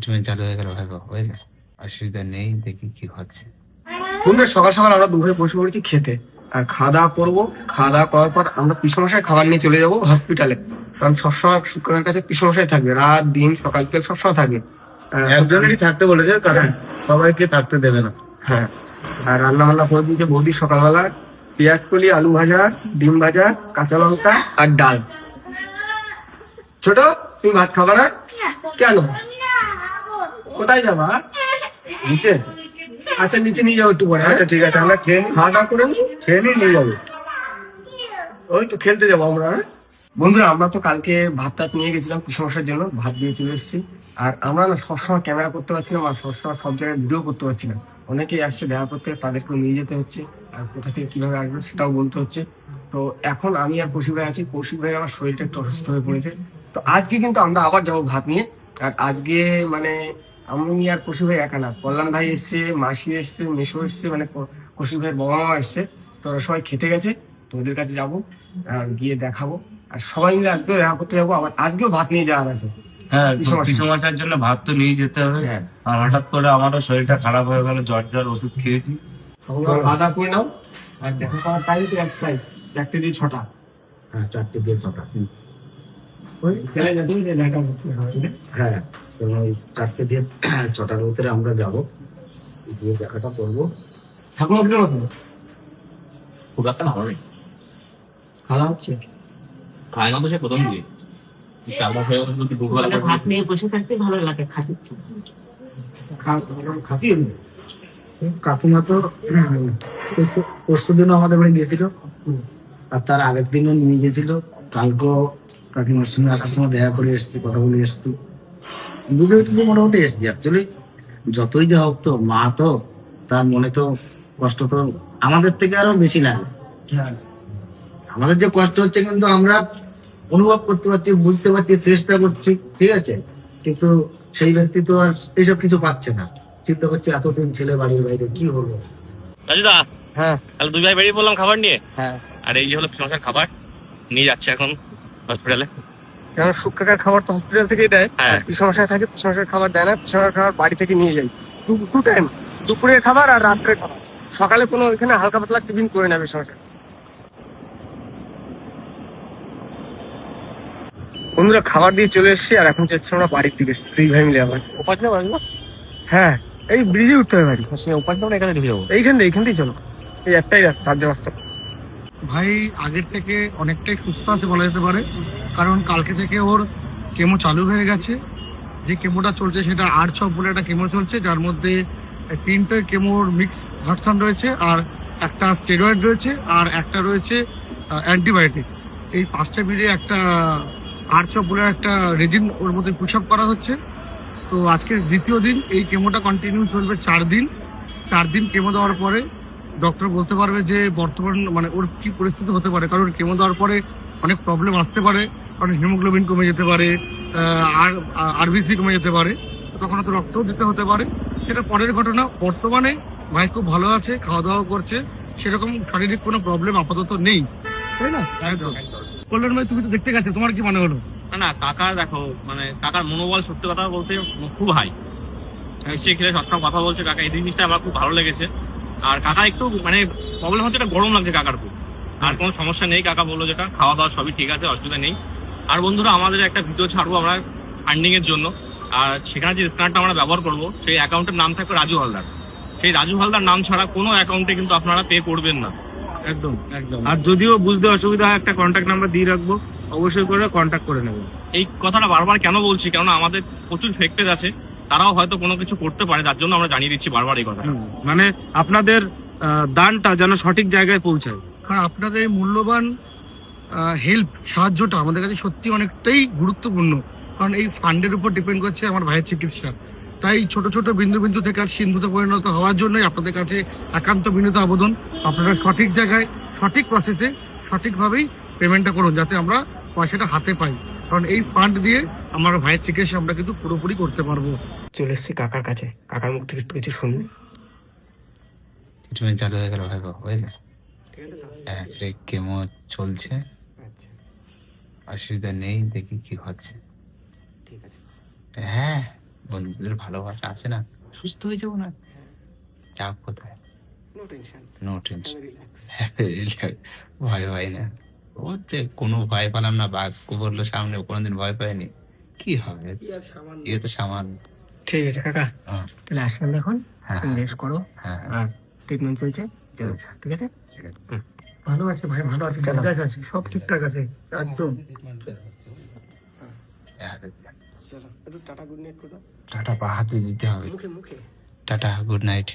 Treatment চালু হয়ে গেল ভাই বাবা বুঝলে অসুবিধা নেই দেখি কি হচ্ছে। বন্ধুরা সকাল সকাল আমরা দুপুরে বসে পড়েছি খেতে। আর খাওয়া দাওয়া করব। খাওয়া দাওয়া করার পর আমরা পিসমশাই খাবার নিয়ে চলে যাব হসপিটালে কারণ সবসময় শুক্রের কাছে পিসমশাই থাকবে রাত দিন সকাল বিকেল সবসময় থাকবে। একজনেরই থাকতে বলেছে কারণ সবাইকে থাকতে দেবে না। হ্যাঁ। আর রান্না বান্না করে দিয়েছে বৌদি সকালবেলা। পেঁয়াজ কলি আলু ভাজা ডিম ভাজা কাঁচা লঙ্কা আর ডাল। ছোট তুমি ভাত খাবা না? কেন? কোথায় যাবা? নিচে। আচ্ছা নিচে নিয়ে যাব একটু পরে? আচ্ছা ঠিক আছে আমরা খেয়ে খাওয়া দাওয়া করে নি? খেয়ে নিই নিয়ে যাব। ওই তো খেলতে যাব আমরা হ্যাঁ? বন্ধুরা আমরা তো কালকে ভাত টাত নিয়ে গেছিলাম কুসমশার জন্য। ভাত দিয়ে চলে এসেছি। আর আমরা না সবসময় ক্যামেরা করতে পারছিলাম আর সবসময় সব জায়গায় ভিডিও করতে পারছি না অনেকেই আসছে দেখা করতে তাদেরকে নিয়ে যেতে হচ্ছে। আর কোথা থেকে কীভাবে আসবে সেটাও বলতে হচ্ছে। তো এখন আমি আর কৌশিক ভাই আছি। কৌশিক ভাই আমার শরীরটা একটু অসুস্থ হয়ে পড়েছে। তো আজকে কিন্তু আমরা আবার যাব ভাত নিয়ে। আর আজকে মানে আমি আর কৌশিক ভাই একা না। কল্যাণ ভাই এসছে মাসি এসছে মেশো এসছে মানে কৌশিক ভাইয়ের বাবা মা এসছে। তো ওরা সবাই খেতে গেছে তো ওদের কাছে যাব আর গিয়ে দেখাবো। আর সবাই মিলে আজকেও দেখা করতে যাব আবার আজকেও ভাত নিয়ে যাওয়ার আছে। হ্যাঁ জন্য ভাত তো নিয়ে যেতে হবে। হ্যাঁ। আর হঠাৎ করে আমারও শরীরটা খারাপ হয়ে গেল জ্বর জ্বর ওষুধ খেয়েছি। খাওয়া করে নাও আর দেখা করার টাইম তো একটাই চারটে দিয়ে ছটা। হ্যাঁ চারটে দিয়ে ছটা ওই চলে যাবে দেখা করতে হবে হ্যাঁ ওই চারটে দিয়ে ছটার ভিতরে আমরা যাব। গিয়ে দেখাটা করব। ঠাকুমা কিরম আছে খুব একটা ভালো নেই। খাওয়া হচ্ছে? খায় না তো সে প্রথম দিয়ে চারবার হয়ে গেল কিন্তু দুপুরবেলা মানে ভাত নিয়ে বসে থাকতে ভালো লাগে খাটিচ্ছে খাতি কাকিমা তো পরশু দিনও আমাদের বাড়ি গেছিল আর তার আগের দিনও নিয়ে গেছিল কালকেও কাকিমার সঙ্গে আসার সময় দেখা করে এসছি কথা বলে এসছি। দুটো একটু মোটামুটি এসছি অ্যাকচুয়ালি যতই যা হোক তো মা তো তার মনে তো কষ্ট তো আমাদের থেকে আরও বেশি লাগে আমাদের যে কষ্ট হচ্ছে কিন্তু আমরা অনুভব করতে পারছি বুঝতে পারছি চেষ্টা করছি ঠিক আছে? কিন্তু সেই ব্যক্তি তো আর এইসব কিছু পাচ্ছে না। চিন্তা করছে এতদিন ছেলে বাড়ির বাইরে কি হলো রাজুদা হ্যাঁ। তাহলে দুই ভাই বেরিয়ে পড়লাম খাবার নিয়ে? হ্যাঁ। আর এই যে হলো সংসার খাবার নিয়ে যাচ্ছে এখন। হসপিটালে? কারণ শুক্রাকার খাবার তো হসপিটাল থেকেই দেয়। হ্যাঁ। পিসমশায় থাকে পিসমশায় খাবার দেয় না পিসমশার খাবার বাড়ি থেকে নিয়ে যাই দু- দু টাইম দুপুরের খাবার আর রাত্রের খাবার। সকালে কোনো এখানে হালকা পাতলা টিফিন করে নেবে পিসমশায়। বন্ধুরা খাবার দিয়ে চলে এসেছি আর এখন যাচ্ছি আমরা বাড়ির দিকে দুই ভাই মিলে আবার। উপাস না? বাড়ি হ্যাঁ এই ব্রিজে উঠতে হবে বাড়ি। উপাস না এখানে ঢুকে যাব। এইখান থেকে এইখান থেকেই চলো। এই একটাই রাস্তা রাজ্য রাস্তা। ভাই আগের থেকে অনেকটাই সুস্থ আছে বলা যেতে পারে। কারণ কালকে থেকে ওর কেমো চালু হয়ে গেছে। যে কেমোটা চলছে সেটা আর ছ বলে একটা কেমো চলছে, যার মধ্যে তিনটে কেমোর মিক্স ভার্সান রয়েছে আর একটা স্টেরয়েড রয়েছে আর একটা রয়েছে অ্যান্টিবায়োটিক এই পাঁচটা মিলিয়ে একটা আর ছ বলে একটা রেজিন ওর মধ্যে পুশ আপ করা হচ্ছে। তো আজকে দ্বিতীয় দিন এই কেমোটা কন্টিনিউ চলবে চার দিন। চার দিন কেমো দেওয়ার পরে ডক্টর বলতে পারবে যে বর্তমান মানে ওর কি পরিস্থিতি হতে পারে, কারণ কেমো দেওয়ার পরে অনেক প্রবলেম আসতে পারে, কারণ হিমোগ্লোবিন কমে যেতে পারে আর আরবিসি কমে যেতে পারে তখন তো রক্তও দিতে হতে পারে। সেটা পরের ঘটনা, বর্তমানে ভাই খুব ভালো আছে খাওয়া দাওয়া করছে, সেরকম শারীরিক কোনো প্রবলেম আপাতত নেই। তাই না? কল্যাণ ভাই, তুমি তো দেখতে গেছো, তোমার কি মনে হলো? না না, কাকার দেখো মানে কাকার মনোবল সত্যি কথা বলতে খুব হাই সে খেলে সবসময় কথা বলছে, কাকা, এই জিনিসটা আমার খুব ভালো লেগেছে। আর কাকা একটু মানে প্রবলেম হচ্ছে এটা গরম লাগছে কাকার খুব। আর কোনো সমস্যা নেই কাকা বলল যেটা খাওয়া দাওয়া সবই ঠিক আছে অসুবিধা নেই। আর বন্ধুরা আমাদের একটা ভিডিও ছাড়বো আমরা ফান্ডিং এর জন্য। আর সেখানে যে স্ক্যানারটা আমরা ব্যবহার করব সেই অ্যাকাউন্টের নাম থাকবে রাজু হালদার। সেই রাজু হালদার নাম ছাড়া কোনো অ্যাকাউন্টে কিন্তু আপনারা পে করবেন না। একদম একদম। আর যদিও বুঝতে অসুবিধা হয় একটা কন্ট্যাক্ট নাম্বার দিয়ে রাখব অবশ্যই করে কন্ট্যাক্ট করে নেবেন এই কথাটা বারবার কেন বলছি? কেননা আমাদের প্রচুর ফেক পেজ আছে। তারাও হয়তো কোনো কিছু করতে পারে যার জন্য আমরা জানিয়ে দিচ্ছি বারবার এই কথা মানে আপনাদের দানটা যেন সঠিক জায়গায় পৌঁছায়। কারণ আপনাদের মূল্যবান হেল্প সাহায্যটা আমাদের কাছে সত্যি অনেকটাই গুরুত্বপূর্ণ। কারণ এই ফান্ডের উপর ডিপেন্ড করছে আমার ভাইয়ের চিকিৎসা। তাই ছোট ছোট বিন্দু বিন্দু থেকে আর সিন্ধুতে পরিণত হওয়ার জন্যই আপনাদের কাছে একান্ত বিনীত আবেদন। আপনারা সঠিক জায়গায় সঠিক প্রসেসে সঠিকভাবেই পেমেন্টটা করুন যাতে আমরা পয়সাটা হাতে পাই। কারণ এই ফান্ড দিয়ে আমার ভাইয়ের চিকিৎসা আমরা কিন্তু পুরোপুরি করতে পারব। চলে এসেছি কাকার কাছে। কাকার মুখ থেকে একটু কিছু শুনব ট্রিটমেন্ট চালু হয়ে গেল ভাই বাবা বুঝলে হ্যাঁ কেমো চলছে। আচ্ছা। অসুবিধা নেই দেখি কি হচ্ছে। ঠিক আছে। হ্যাঁ বন্ধুদের ভালোবাসা আছে না সুস্থ হয়ে যাব না? চাপ কোথায়। নো টেনশন নো টেনশন ভয় পাই না। ও যে কোনো ভয় পেলাম না বাঘ বলল সামনে কোনোদিন ভয় পাইনি। কি হবে? এ তো সামান্য। ঠিক আছে কাকা হ্যাঁ। তাহলে আসবেন এখন। হ্যাঁ রেস্ট করো। হ্যাঁ। আর ট্রিটমেন্ট চলছে? ঠিক আছে? ভালো আছে ভাই ভালো আছে। ঠিকঠাক আছে সব ঠিকঠাক আছে একদম। হ্যাঁ, একটু টাটা গুড নাইট করে টাটা পা হাতে দিতে হবে। মুখে মুখে। Tata good night